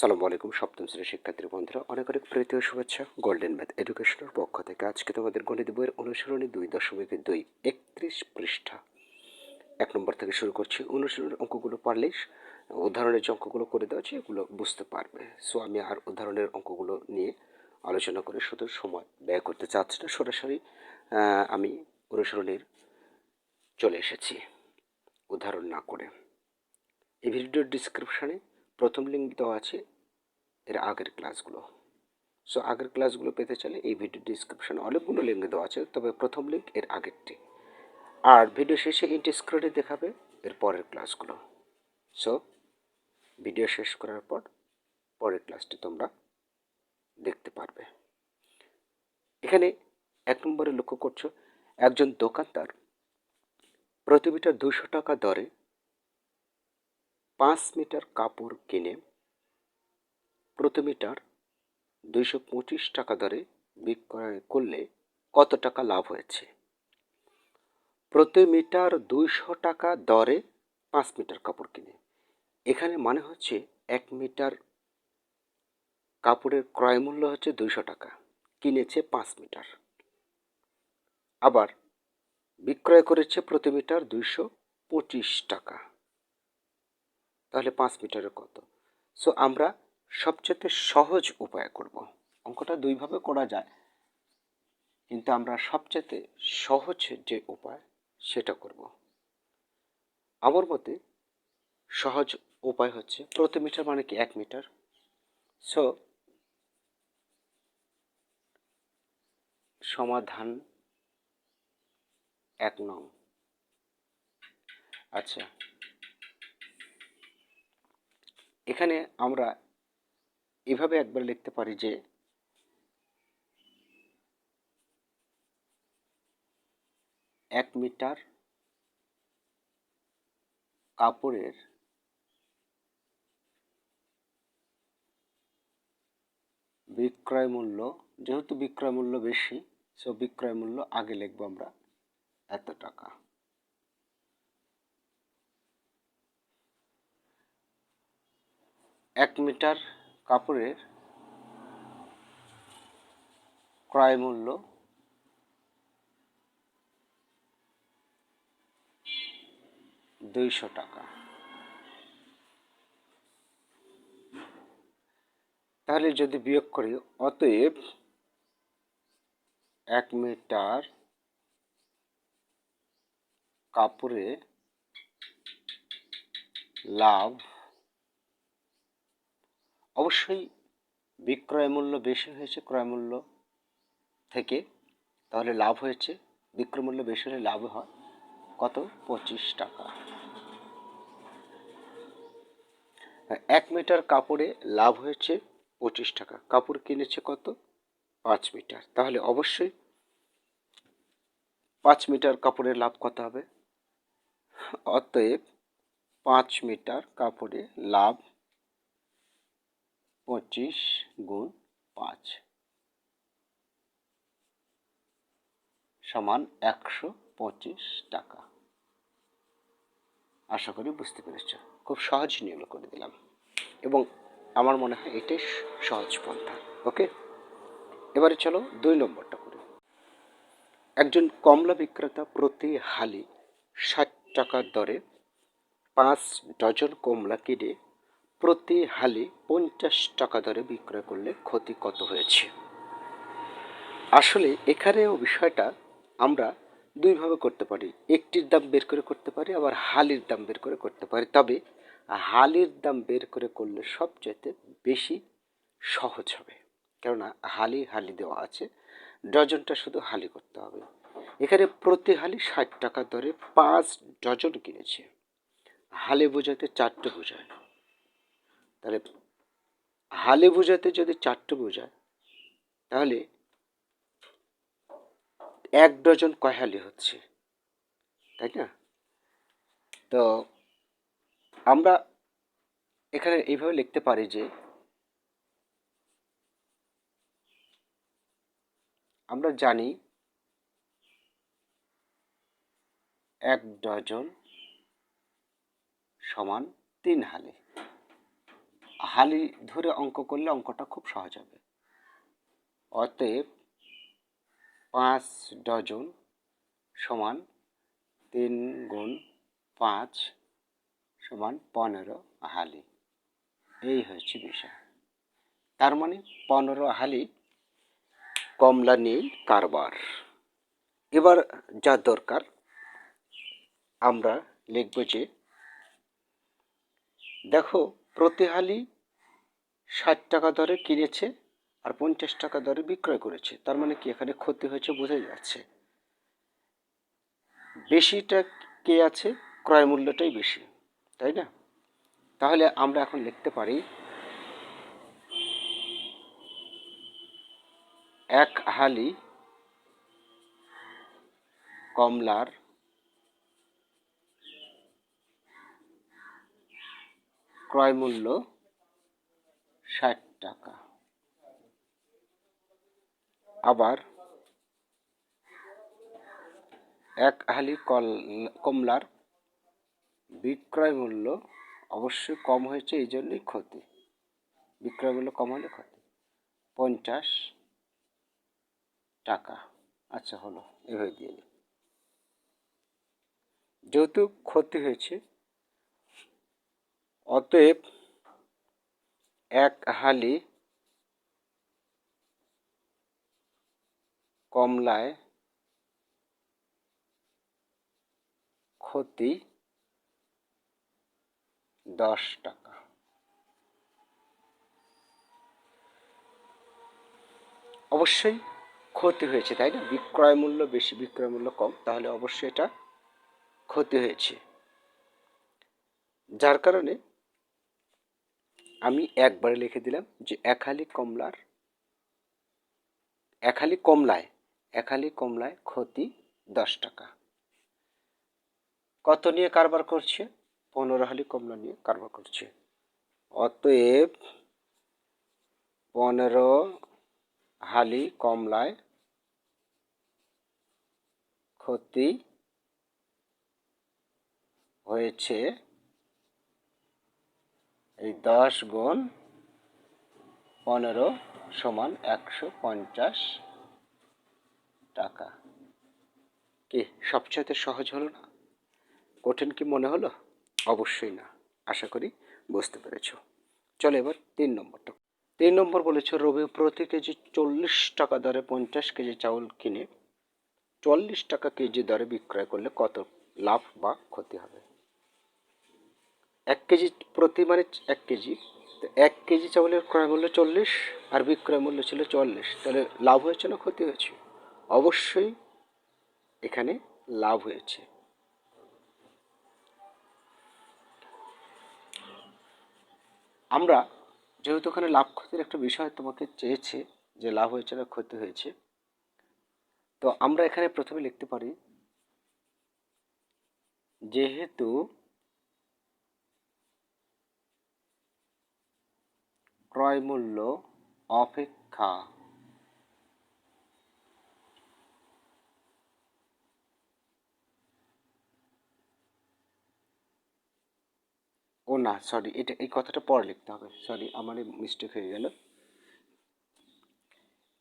সালামু আলাইকুম, সপ্তম শ্রেণির শিক্ষার্থীর বন্ধুরা, অনেক অনেক প্রীতি ও শুভেচ্ছা। গোল্ডেন ম্যাথ এডুকেশনের পক্ষ থেকে আজকে তোমাদের গণিত বইয়ের অনুসরণী দুই দশমিক দুই, একত্রিশ পৃষ্ঠা। এক নম্বর থেকে শুরু করছি। অনুসরণের অঙ্কগুলো পারলেই উদাহরণের যে অঙ্কগুলো করে দেওয়া আছে, এগুলো বুঝতে পারবে। সো আমি আর উদাহরণের অঙ্কগুলো নিয়ে আলোচনা করে শুধু সময় ব্যয় করতে চাচ্ছি না, সরাসরি আমি অনুসরণের চলে এসেছি। উদাহরণ না করে। এই ভিডিওর ডিসক্রিপশানে প্রথম লিঙ্ক দেওয়া আছে, এর আগের ক্লাসগুলো। সো আগের ক্লাসগুলো পেতে চাইলে এই ভিডিও ডিসক্রিপশানে অনেকগুলো লিঙ্ক দেওয়া আছে, তবে প্রথম লিঙ্ক এর আগেরটি। আর ভিডিও শেষে ইন্টি স্ক্রিনে দেখাবে এর পরের ক্লাসগুলো। সো ভিডিও শেষ করার পর পরের ক্লাসটি তোমরা দেখতে পারবে। এখানে এক নম্বরে লক্ষ্য করছ, একজন দোকানদার প্রতি মিটার দুশো টাকা দরে পাঁচ মিটার কাপড় কিনে প্রতি মিটার দুইশো পঁচিশ টাকা দরে বিক্রয় করলে কত টাকা লাভ হয়েছে? প্রতি মিটার দুইশো টাকা দরে পাঁচ মিটার কাপড় কিনে। এখানে মানে হচ্ছে এক মিটার কাপড়ের ক্রয় মূল্য হচ্ছে দুইশো টাকা, কিনেছে পাঁচ মিটার। আবার বিক্রয় করেছে প্রতি মিটার দুইশো পঁচিশ টাকা। তাহলে পাঁচ মিটারের কত? সো আমরা সবচেয়ে সহজ উপায় করব। অঙ্কটা দুইভাবে করা যায়। কিন্তু আমরা সবচেয়ে সহজ যে উপায়, সেটা করব। আমার মতে সহজ উপায় হচ্ছে প্রতি মিটার মানে কি? এক মিটার। সো সমাধান এক নং। আচ্ছা। এখানে আমরা এভাবে একবার লিখতে পারি যে এক মিটার কাপড়ের বিক্রয় মূল্য, যেহেতু বিক্রয় মূল্য বেশি সো বিক্রয় মূল্য আগে লিখব আমরা এত টাকা। এক মিটার কাপড়ের ক্রয় মূল্য। দুইশো টাকা। তাহলে যদি বিয়োগ করি, অতএব এক মিটার কাপড়ে লাভ অবশ্যই বিক্রয় মূল্য বেশি হয়েছে, ক্রয় মূল্য থেকে, তাহলে লাভ হয়েছে। বিক্রয় মূল্য বেশি হলে লাভ হয় কত? পঁচিশ টাকা। এক মিটার কাপড়ে লাভ হয়েছে পঁচিশ টাকা। কাপড় কিনেছে কত? পাঁচ মিটার। তাহলে অবশ্যই পাঁচ মিটার কাপড়ের লাভ কত হবে? অতএব পাঁচ মিটার কাপড়ে লাভ পঁচিশ গুণ পাঁচ সমান একশো পঁচিশ টাকা। আশা করি বুঝতে পেরেছ। খুব সহজ নিয়ম করে দিলাম। এবং আমার মনে হয় এটাই সহজ পন্থা। ওকে? এবারে চলো দুই নম্বরটা করি। একজন কমলা বিক্রেতা প্রতি হালি ষাট টাকার দরে পাঁচ ডজন কমলা কিনে প্রতি হালি পঞ্চাশ টাকা দরে বিক্রয় করলে ক্ষতি কত হয়েছে? আসলে এখানেও বিষয়টা আমরা দুইভাবে করতে পারি। একটির দাম বের করে করতে পারি, আবার হালির দাম বের করে করতে পারি। তবে হালির দাম বের করে করলে সবচেয়ে বেশি সহজ হবে। কেননা হালি হালি দেওয়া আছে, ডজনটা শুধু হালি করতে হবে। এখানে প্রতি হালি ষাট টাকা দরে পাঁচ ডজন কিনেছে। হালি বোঝাতে চারটে বোঝায়। তাহলে হালে বোঝাতে যদি চারটে বোঝায় তাহলে এক ডজন কয় হালি হচ্ছে, তাই না? তো আমরা এখানে এইভাবে লিখতে পারি যে আমরা জানি এক ডজন সমান তিন হালি। হালি ধরে অঙ্ক করলে অঙ্কটা খুব সহজ হবে। অতএব পাঁচ ডজন সমান তিন গুণ পাঁচ সমান পনেরো হালি। এই হচ্ছে বিষয়। তার মানে পনেরো হালি কমলা, নীল, কারবার। এবার যা দরকার, আমরা লিখব যে, দেখো প্রতি হালি ষাট টাকা দরে কিনেছে আর পঞ্চাশ টাকা দরে বিক্রয় করেছে। তার মানে কি এখানে ক্ষতি হয়েছে বোঝা যাচ্ছে। বেশিটা কে আছে? ক্রয় মূল্যটাই বেশি, তাই না? তাহলে আমরা এখন লিখতে পারি এক হালি কমলার ক্রয় মূল্য ষাট টাকা। আবার এক হালি কল, কমলার বিক্রয় মূল্য অবশ্যই কম হয়েছে, এই জন্যই ক্ষতি। বিক্রয় মূল্য কম হলে ক্ষতি। পঞ্চাশ টাকা। আচ্ছা হলো, এভাবে দিয়ে দিই। যেহেতু ক্ষতি হয়েছে অতএব এক হালি কমলায় ক্ষতি দশ টাকা। অবশ্যই ক্ষতি হয়েছে, তাই না? বিক্রয় মূল্য বেশি, বিক্রয় মূল্য কম, তাহলে অবশ্যই এটা ক্ষতি হয়েছে। যার কারণে আমি একবারে লিখে দিলাম যে এক হালি কমলার এক হালি কমলায় এক হালি কমলায় ক্ষতি দশ টাকা। কত নিয়ে কারবার করছে? পনেরো হালি কমলা নিয়ে কারবার করছে। অতএব পনেরো হালি কমলায় ক্ষতি হয়েছে এই দশ গুণ পনেরো সমান একশো পঞ্চাশ টাকা। কি, সবচাইতে সহজ হলো না? কঠিন কি মনে হলো? অবশ্যই না। আশা করি বুঝতে পেরেছ। চলো এবার তিন নম্বরটা তিন নম্বর বলেছ, রবি প্রতি কেজি চল্লিশ টাকা দরে পঞ্চাশ কেজি চাউল কিনে চল্লিশ টাকা কেজি দরে বিক্রয় করলে কত লাভ বা ক্ষতি হবে? এক কেজি প্রতি মানে এক কেজি। তো এক কেজি চাউলের ক্রয় মূল্য চল্লিশ আর বিক্রয় মূল্য ছিল চল্লিশ। তাহলে লাভ হয়েছে না ক্ষতি হয়েছে? অবশ্যই এখানে লাভ হয়েছে। আমরা যেহেতু ওখানে লাভ ক্ষতির একটা বিষয় তোমাকে চেয়েছে যে লাভ হয়েছে না ক্ষতি হয়েছে, তো আমরা এখানে প্রথমে লিখতে পারি, যেহেতু ক্রয় মূল্য অপেক্ষা। ও না সরি এটা, এই কথাটা পরে লিখতে হবে। সরি আমার মিস্টেক হয়ে গেল।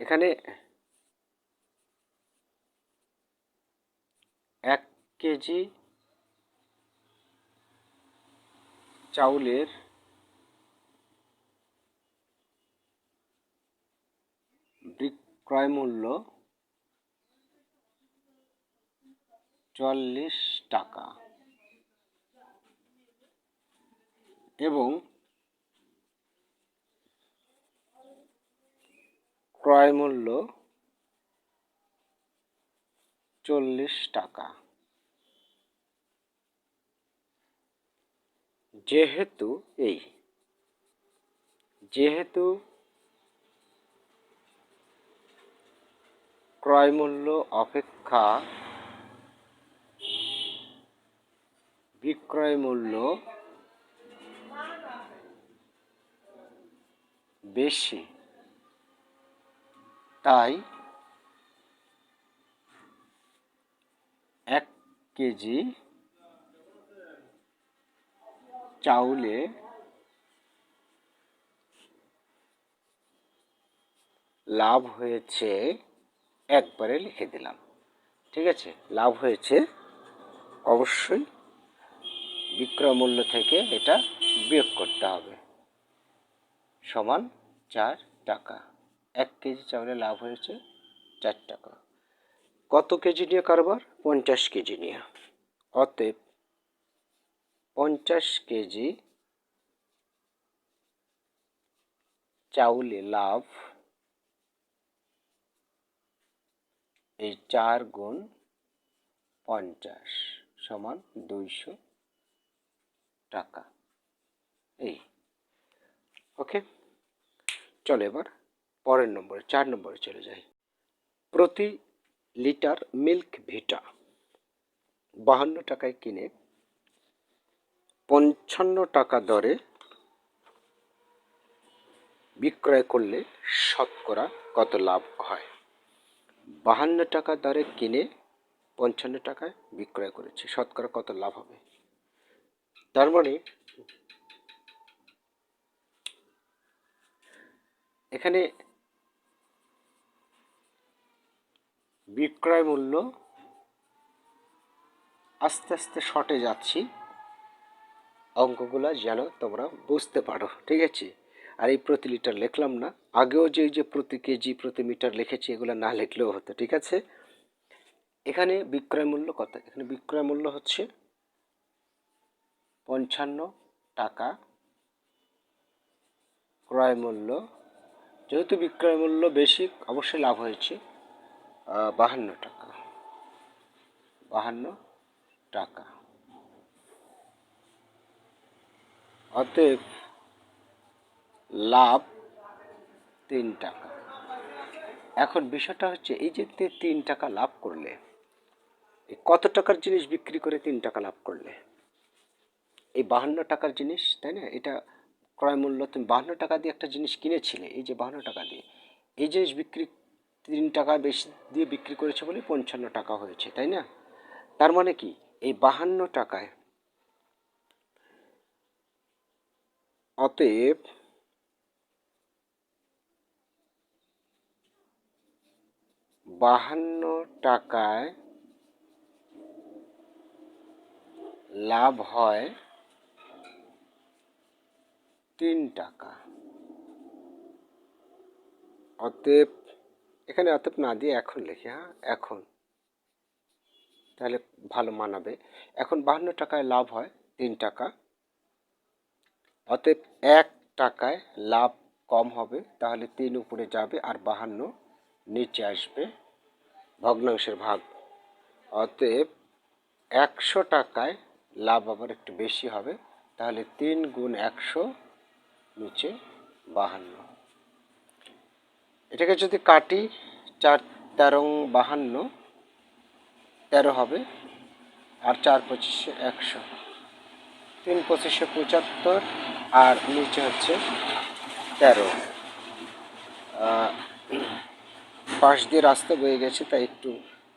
এখানে এক কেজি চাউলের বিক্রয় মূল্য চল্লিশ টাকা। এবং ক্রয় মূল্য চল্লিশ টাকা। যেহেতু এই যেহেতু ক্রয়মূল্য অপেক্ষা বিক্রয়মূল্য বেশি। তাই এক কেজি চাউলে লাভ হয়েছে একবারে লিখে দিলাম। ঠিক আছে? লাভ হয়েছে অবশ্যই বিক্রয় মূল্য থেকে এটা বিয়োগ করতে হবে। সমান চার টাকা। এক কেজি চাউলে লাভ হয়েছে চার টাকা। কত কেজি নিয়ে কারবার? পঞ্চাশ কেজি নিয়ে। অতএব পঞ্চাশ কেজি চাউলে লাভ এই চার গুণ পঞ্চাশ সমান দুইশো টাকা। এই। ওকে? চলো এবার পরের নম্বরে, চার নম্বরে চলে যাই। প্রতি লিটার মিল্ক ভিটা বাহান্ন টাকায় কিনে পঞ্চান্ন টাকা দরে বিক্রয় করলে শতকরা কত লাভ হয়? বাহান্ন টাকা দরে কিনে পঞ্চান্ন টাকায় বিক্রয় করেছে। শতকরা কত লাভ হবে? তার মানে এখানে বিক্রয় মূল্য আস্তে আস্তে শর্টে যাচ্ছি। অঙ্কগুলো যেন তোমরা বুঝতে পারো। ঠিক আছে? আর এই প্রতি লিটার লিখলাম না। আগেও যে যে প্রতি কেজি, প্রতি মিটার লিখেছি, এগুলো না লিখলেও হতো, ঠিক আছে? এখানে বিক্রয় মূল্য কত? এখানে বিক্রয় মূল্য হচ্ছে পঞ্চান্ন টাকা। ক্রয় মূল্য, যেহেতু বিক্রয় মূল্য বেশি, অবশ্যই লাভ হয়েছে বাহান্ন টাকা। বাহান্ন টাকা। অতএব লাভ তিন টাকা। এখন বিষয়টা হচ্ছে, এই যে তিন টাকা লাভ করলে কত টাকার জিনিস বিক্রি করে তিন টাকা লাভ করলে? এই বাহান্ন টাকার জিনিস, তাই না? এটা ক্রয় মূল্য, তুমি বাহান্ন টাকা দিয়ে একটা জিনিস কিনেছিলে, এই যে বাহান্ন টাকা দিয়ে, এই জিনিস বিক্রি তিন টাকা বেশি দিয়ে বিক্রি করেছে বলে পঞ্চান্ন টাকা হয়েছে, তাই না? তার মানে কি? এই বাহান্ন টাকায় অতএব বাহান্ন টাকায় লাভ হয় তিন টাকা। অতএব, এখানে অতএব না দিয়ে এখন লিখি হ্যাঁ? এখন। তাহলে ভালো মানাবে। এখন বাহান্ন টাকায় লাভ হয় তিন টাকা। অতএব এক টাকায় লাভ কম হবে, তাহলে তিন উপরে যাবে আর বাহান্ন নিচে আসবে। ভগ্নাংশের ভাগ। অতএব একশো টাকায় লাভ আবার একটু বেশি হবে, তাহলে তিন গুণ একশো নিচে বাহান্ন। এটাকে যদি কাটি চার তেরো বাহান্ন, তেরো হবে, আর চার পঁচিশে একশো। তিন পঁচিশে পঁচাত্তর, আর নিচে হচ্ছে তেরো। পাশ দিয়ে রাস্তা বয়ে গেছে, তাই একটু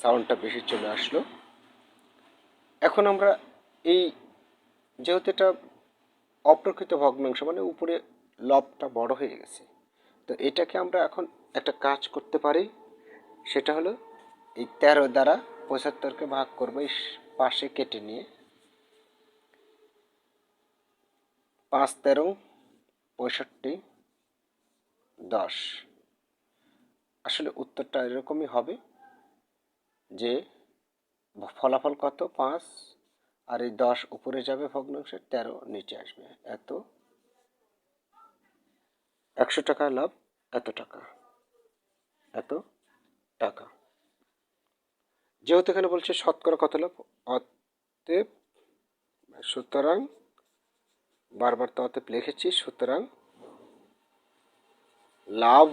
সাউন্ডটা বেশি চলে আসলো। এখন আমরা এই যেহেতু এটা অপ্রকৃত ভগ্নাংশ মানে উপরে লবটা বড় হয়ে গেছে, তো এটাকে আমরা এখন একটা কাজ করতে পারি। সেটা হলো এই তেরো দ্বারা পঁচাত্তরকে ভাগ করব, এই পাশে কেটে নিয়ে। পাঁচ তেরো, পঁয়ষট্টি, দশ। আসলে উত্তরটা এরকমই হবে যে ফলাফল কত? পাঁচ। আর এই দশ উপরে যাবে ভগ্নাংশের তেরো নিচে আসবে। এত। একশো টাকা লাভ, এত টাকা। এত টাকা। যেহেতু এখানে বলছে শতকরা কত লাভ? অতএব, সুতরাং, বারবার তো অতএব লিখেছি, সুতরাং লাভ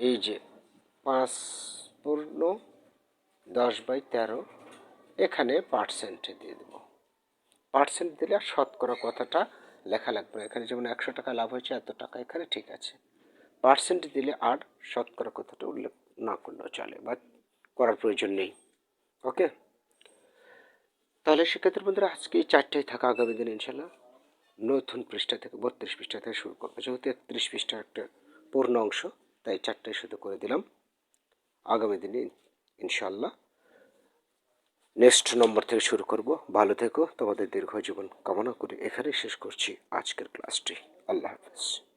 এই যে পাঁচ পূর্ণ দশ বাই তেরো, এখানে পার্সেন্টে দিয়ে দেবো। পার্সেন্ট দিলে আর শতকরা কথাটা লেখা লাগবে। এখানে যেমন একশো টাকা লাভ হয়েছে, এত টাকা এখানে ঠিক আছে। পার্সেন্ট দিলে আর শতকরা কথাটা উল্লেখ না করলেও চলে বা করার প্রয়োজন নেই। ওকে তাহলে সেক্ষেত্রে বন্ধুরা আজকে এই চারটায় থাকা আগামী দিন ইনশাল্লাহ নতুন পৃষ্ঠা থেকে বত্রিশ পৃষ্ঠা থেকে শুরু করব। যেহেতু একত্রিশ পৃষ্ঠা একটা পূর্ণ অংশ। তাই চারটায় শুধু করে দিলাম। আগামী দিনে ইনশাল্লাহ নেক্সট নম্বর থেকে শুরু করব। ভালো থেকো। তোমাদের দীর্ঘ জীবন কামনা করে এখানেই শেষ করছি আজকের ক্লাসটি। আল্লাহ হাফিজ।